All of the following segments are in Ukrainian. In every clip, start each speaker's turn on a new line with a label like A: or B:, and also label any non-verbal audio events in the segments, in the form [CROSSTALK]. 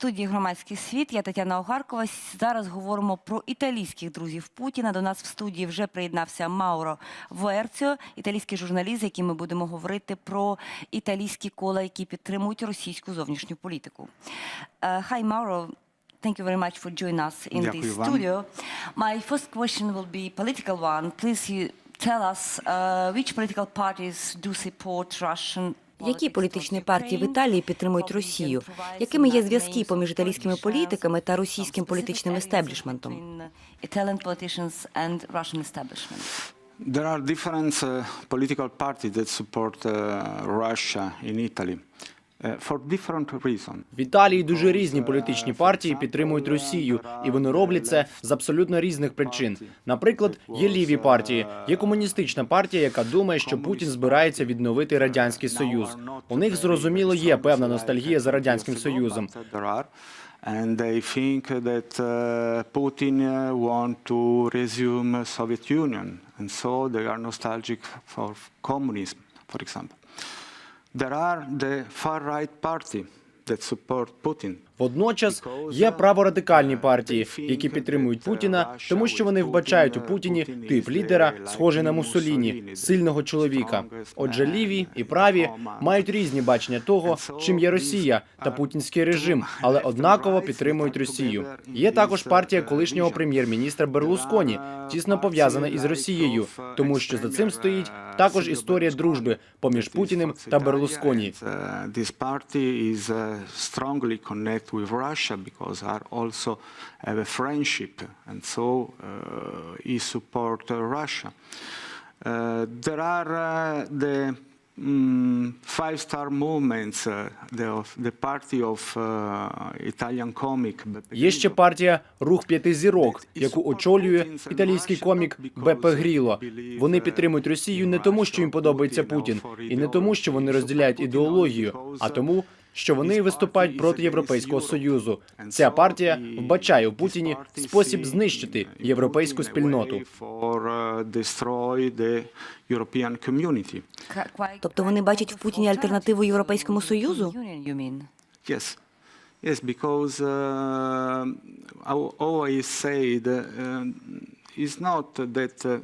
A: студії громадський світ. Я Тетяна Огаркова. Зараз говоримо про італійських друзів Путіна. До нас в студії вже приєднався Мауро Верціо, італійський журналіст, з яким ми будемо говорити про італійські кола, які підтримують російську зовнішню політику. Uh, hi, Mauro. Thank you very much for joining us in
B: Дякую
A: this
B: вам.
A: studio. My first question will be political one. Please you tell us uh, which political parties do support Russian
C: Які політичні партії в Італії підтримують Росію? Якими є зв'язки поміж італійськими політиками та російським політичним естеблішментом?
B: There are different uh, political parties that support uh, Russia in Italy reasons.
D: В Італії дуже різні політичні партії підтримують Росію, і вони роблять це з абсолютно різних причин. Наприклад, є ліві партії, є комуністична партія, яка думає, що Путін збирається відновити радянський союз. У них зрозуміло є певна ностальгія за радянським союзом.
B: And they think that uh, Putin uh, want to resume Soviet Union, and so they are nostalgic for communism, for example. There are the far right party that support Putin.
D: Водночас є праворадикальні партії, які підтримують Путіна, тому що вони вбачають у Путіні тип лідера, схожий на Муссоліні, сильного чоловіка. Отже, ліві і праві мають різні бачення того, чим є Росія та путінський режим, але однаково підтримують Росію. Є також партія колишнього прем'єр-міністра Берлусконі, тісно пов'язана із Росією, тому що за цим стоїть також історія дружби поміж Путіним та Берлусконі.
B: Uh, uh, connected with Russia because are also have a friendship, and so uh, he support uh, Russia. Uh, there are uh, the mm, five-star movements, uh, the, of, the party of uh, Italian comic.
D: Є ще партія Рух п'яти зірок, яку очолює італійський комік Бепе Гріло. Вони підтримують Росію не тому, що їм подобається Путін, і не тому, що вони розділяють ідеологію, а тому, що вони виступають проти Європейського союзу. Ця партія вбачає у Путіні спосіб знищити європейську спільноту.
B: Uh.
C: Тобто вони бачать в Путіні альтернативу Європейському Союзу?
B: Yes, yes, because uh, I always say that uh, it's not that uh,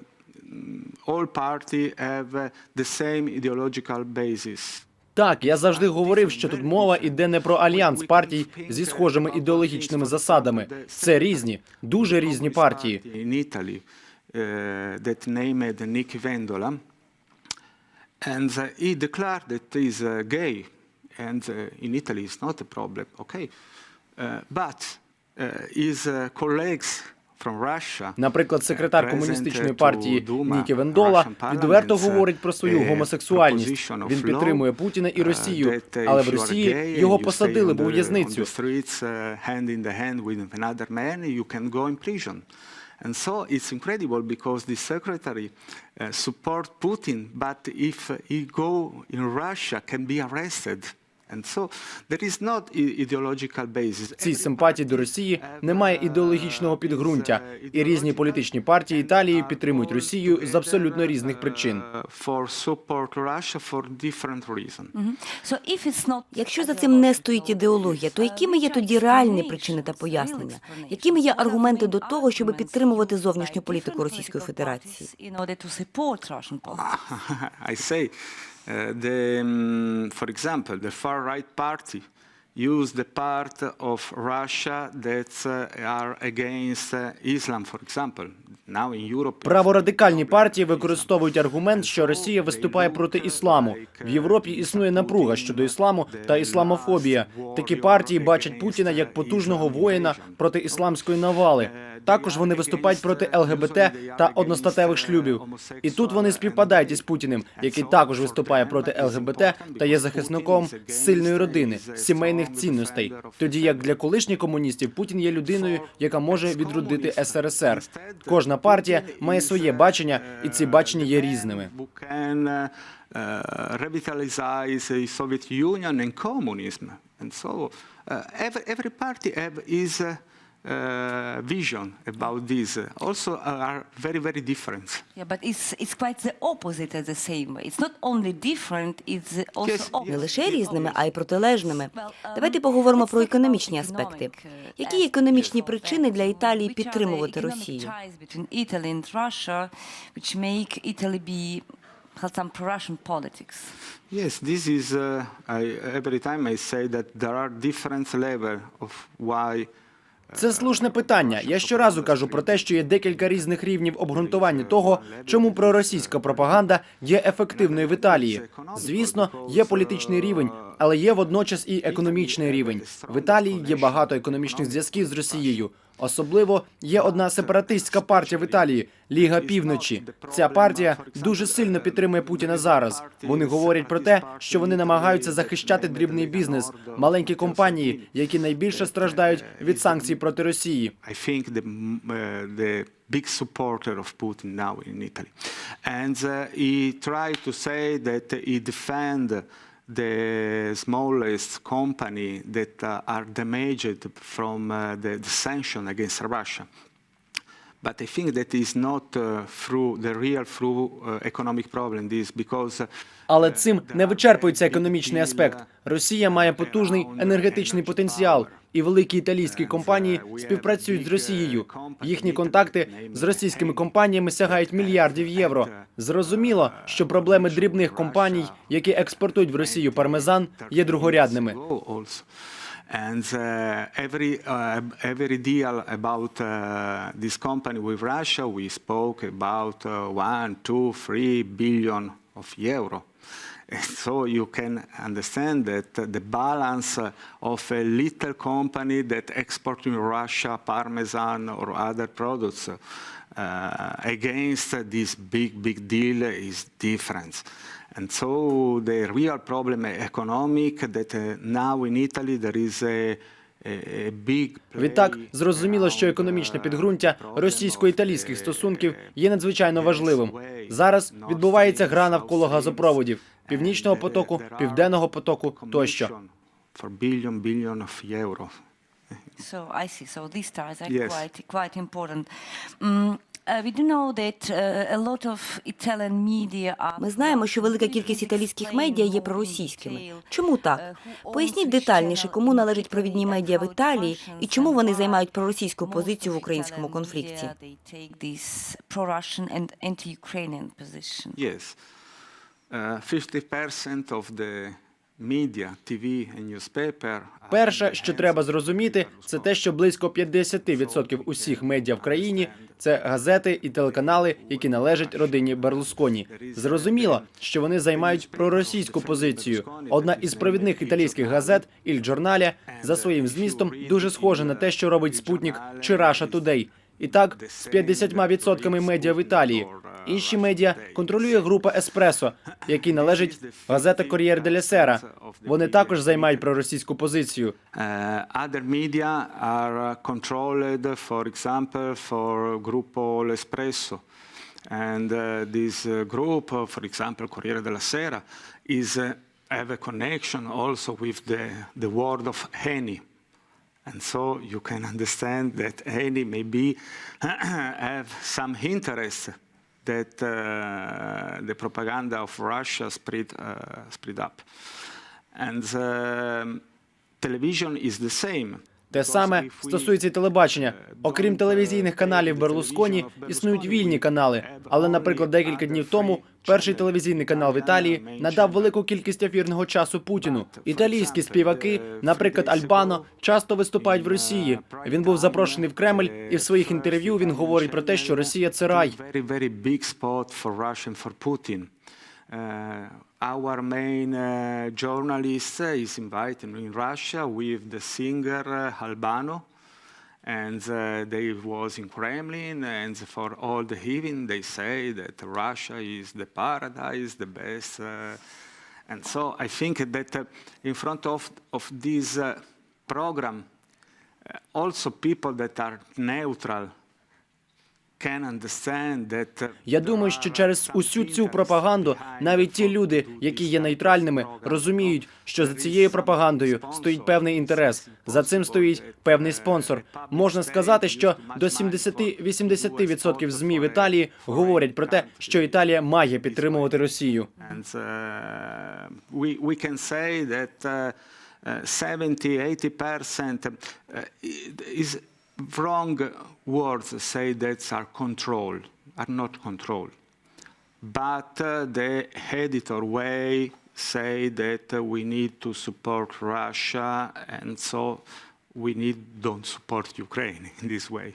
B: all parties have uh, the same ideological basis.
D: Так, я завжди говорив, що тут мова іде не про альянс партій зі схожими ідеологічними засадами. Це різні, дуже різні партії.
B: Uh, and uh, he declared that he's uh, gay, uh, uh, uh, uh, colleagues.
D: Наприклад, секретар комуністичної партії Нікі Вендола відверто говорить про свою
B: uh,
D: гомосексуальність. Він підтримує Путіна і
B: uh,
D: Росію,
B: uh,
D: але в Росії його посадили б у в'язницю.
B: uh. And so it's incredible because the secretary uh, support Putin, but if he go in Russia, can be arrested. And so there is not i- ideological basis.
D: Цій симпатії до Росії немає ідеологічного підґрунтя, і різні політичні партії Італії підтримують Росію з абсолютно різних причин.
B: Uh, For support Russia for different reasons.
A: So if it's not
C: Якщо за цим не стоїть ідеологія, то якими є тоді реальні причини та пояснення? Якими є аргументи до того, щоб підтримувати зовнішню політику Російської Федерації? [LAUGHS]
B: uh, the, um, for example, the far right party use the part of Russia that uh, are against uh, Islam, for example. Now in Europe,
D: Праворадикальні партії використовують аргумент, що Росія виступає проти ісламу. В Європі існує напруга щодо ісламу та ісламофобія. Такі партії бачать Путіна як потужного воїна проти ісламської навали. Також вони виступають проти ЛГБТ та одностатевих шлюбів. І тут вони співпадають із Путіним, який також виступає проти ЛГБТ та є захисником сильної родини, сімейних цінностей. Тоді як для колишніх комуністів Путін є людиною, яка може відродити СРСР. Кожна партія має своє бачення, і ці бачення є різними.
B: Uh, revitalize the Soviet Union and communism. And so uh, every, every party have his uh, uh, vision about this uh, also are very, very different.
A: Yeah, but it's it's quite the opposite at the same way. It's not only different, it's also
B: Yes,
A: opposite.
C: Не лише різними, а й протилежними.
A: Well, um,
C: Давайте поговоримо про економічні аспекти.
A: uh,
C: Які економічні причини для. Італії
A: Which are the
C: підтримувати Росію?
A: Italy and Russia, which make Italy be have some pro-Russian politics.
B: Yes, this is, uh, I, every time I say that there are different levels of why
D: Це слушне питання. Я щоразу кажу про те, що є декілька різних рівнів обґрунтування того, чому проросійська пропаганда є ефективною в Італії. Звісно, є політичний рівень, але є водночас і економічний рівень. В Італії є багато економічних зв'язків з Росією. Особливо є одна сепаратистська партія в Італії Ліга Півночі. Ця партія дуже сильно підтримує Путіна зараз. Вони говорять про те, що вони намагаються захищати дрібний бізнес, маленькі компанії, які найбільше страждають від санкцій проти Росії.
B: The big supporter of Putin now in Italy. And uh, he tried to say that he defend the smallest company that uh, are damaged from uh, the, the sanction against Russia. But I think that is not uh, through the real through uh, economic problem. This because uh,
D: Але цим не вичерпується економічний аспект. Росія має потужний енергетичний потенціал, і великі італійські компанії співпрацюють з Росією. Їхні контакти з російськими компаніями сягають мільярдів євро. Зрозуміло, що проблеми дрібних компаній, які експортують в Росію пармезан, є другорядними.
B: And uh, every uh, every deal about uh, this company with Russia, we spoke about uh, one, two, three billion of euro. [LAUGHS] So you can understand that the balance of a little company that export in Russia Parmesan or other products against this big, big deal is different. And so the real problem economic that uh, now in Italy there is a,
D: Відтак зрозуміло, що економічне
B: uh,
D: підґрунтя російсько-італійських
B: of, uh,
D: стосунків є надзвичайно важливим. Зараз відбувається гра навколо газопроводів,
B: and
D: північного потоку, південного потоку тощо.
A: So I see. So these stars are
B: Yes.
A: quite quite important. Uh, we do know that uh, a lot of Italian media are
C: Ми знаємо, що велика кількість італійських медіа є проросійськими. Чому так? Поясніть детальніше, кому належать провідні медіа в Італії і чому вони займають проросійську позицію в українському конфлікті.
B: Yes. Uh, 50% of the media, TV and newspaper
D: Перше, що треба зрозуміти, це те, що близько 50% усіх медіа в країні це газети і телеканали, які належать родині Берлусконі. Зрозуміло, що вони займають проросійську позицію. Одна із провідних італійських газет «Іль Джорналя» за своїм змістом дуже схожа на те, що робить Спутник чи Раша Тудей. І так, з 50% медіа в Італії. Інші медіа контролює група Еспресо, якій належить газета Кор'єр деля Сера. Вони також займають проросійську позицію.
B: Uh, other media are uh, controlled, for example, for Gruppo L'Espresso. And uh, this uh, group, uh, for example, Corriere della Sera, is uh, have a connection also with the, the world of Eni. And so you can understand that Eni maybe [CLEARS THROAT] have some interest that uh, the propaganda of Russia spread, uh, spread up. And um, television is the same.
D: Те саме стосується телебачення. Окрім телевізійних каналів Берлусконі, існують вільні канали. Але, наприклад, декілька днів тому перший телевізійний канал в Італії надав велику кількість ефірного часу Путіну. Італійські співаки, наприклад, Альбано, часто виступають в Росії. Він був запрошений в Кремль, і в своїх інтерв'ю він говорить про те, що Росія це рай.
B: Our main uh, journalist uh, is invited in Russia with the singer uh, Albano. And uh, they was in Kremlin, and for all the evening they say that Russia is the paradise, the best. Uh, and so I think that uh, in front of, of this uh, program, uh, also people that are neutral
D: Я думаю, що через усю цю пропаганду навіть ті люди, які є нейтральними, розуміють, що за цією пропагандою стоїть певний інтерес. За цим стоїть певний спонсор. Можна сказати, що до 70-80% змі в Італії говорять про те, що Італія має підтримувати Росію.
B: And uh, we, we that uh, uh, 70-80% uh, is wrong words say that are control, are not control. But uh, the editor way say that uh, we need to support Russia and so we need don't support Ukraine [LAUGHS] in this way.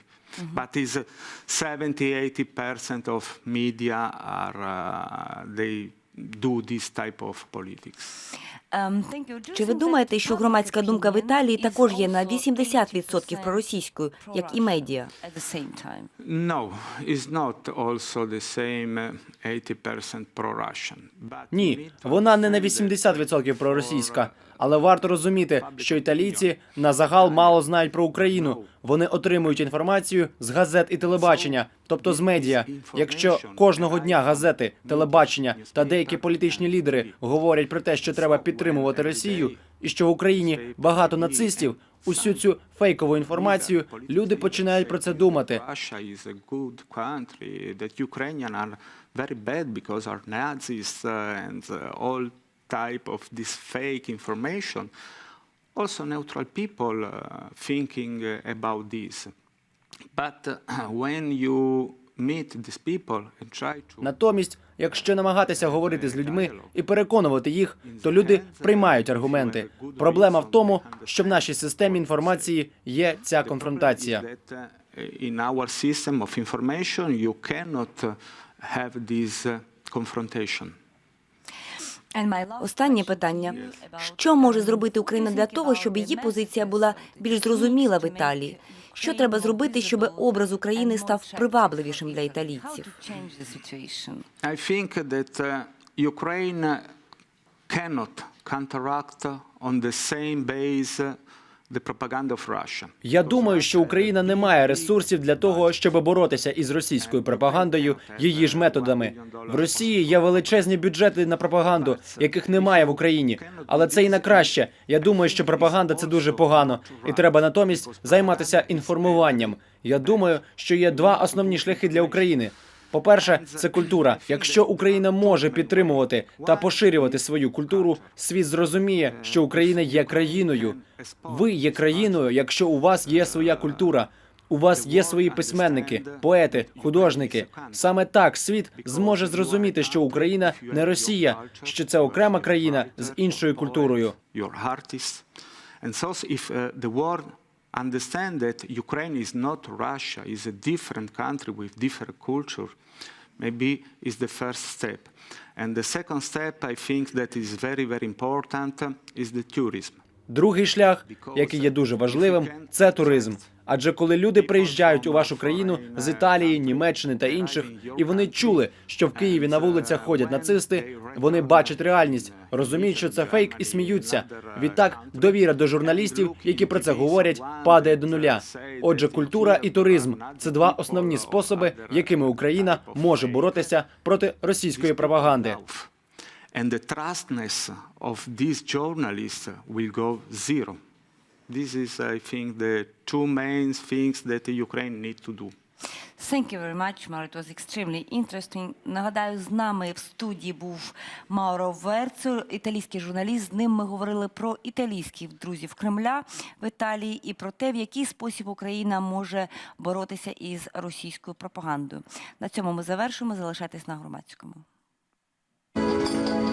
B: But is 70-80% of media are uh, they do this type of politics.
A: Ем,
C: Чи ви думаєте, що громадська думка в Італії також є на
A: also
C: 80% проросійською, як і медіа?
B: Uh, 80% pro-Russian. But you
D: Ні, вона не на
B: understand that
D: 80% проросійська. Але варто розуміти, що італійці на загал мало знають про Україну. Вони отримують інформацію з газет і телебачення, тобто з медіа. Якщо кожного дня газети, телебачення та деякі політичні лідери говорять про те, що треба підтримувати Росію, і що в Україні багато нацистів, усю цю фейкову інформацію люди починають про це думати.
B: Uh, uh, type of this fake information. Also neutral people uh, thinking uh, about this. But uh, when you
D: Натомість, якщо намагатися говорити з людьми і переконувати їх, то люди приймають аргументи. Проблема в тому, що в нашій системі інформації є ця конфронтація.
B: that in our system of information you cannot have this confrontation.
A: And my last
C: Останнє питання: що може зробити Україна для того, щоб її позиція була більш зрозуміла в Італії? Що треба зробити, щоб образ України став привабливішим для італійців?
B: Uh, Ukraine cannot counteract on the same base
D: Я думаю, що Україна не має ресурсів для того, щоб боротися із російською пропагандою її ж методами. В Росії є величезні бюджети на пропаганду, яких немає в Україні. Але це і на краще. Я думаю, що пропаганда це дуже погано, і треба натомість займатися інформуванням. Я думаю, що є два основні шляхи для України. По-перше, це культура. Якщо Україна може підтримувати та поширювати свою культуру, світ зрозуміє, що Україна є країною. Ви є країною, якщо у вас є своя культура. У вас є свої письменники, поети, художники. Саме так світ зможе зрозуміти, що Україна не Росія, що це окрема країна з іншою культурою.
B: Understand that Ukraine is not Russia, is a different country with different culture, maybe is the first step. And the second step, I think that is very, very important, is the tourism.
D: Другий шлях, який є дуже важливим, це туризм. Адже коли люди приїжджають у вашу країну з Італії, Німеччини та інших, і вони чули, що в Києві на вулицях ходять нацисти, вони бачать реальність, розуміють, що це фейк, і сміються. Відтак довіра до журналістів, які про це говорять, падає до нуля. Отже, культура і туризм це два основні способи, якими Україна може боротися проти російської пропагаганди.
B: And the trustness of these journalists will go zero. This is, I think, the two main things that Ukraine need to do.
A: Thank you very much, Mauro. It was extremely interesting. Нагадаю, з нами в студії був Мауро Верцо, італійський журналіст. З ним ми говорили про італійських друзів Кремля в Італії і про те, в який спосіб Україна може боротися із російською пропагандою. На цьому ми завершимо. Залишайтесь на громадському. Música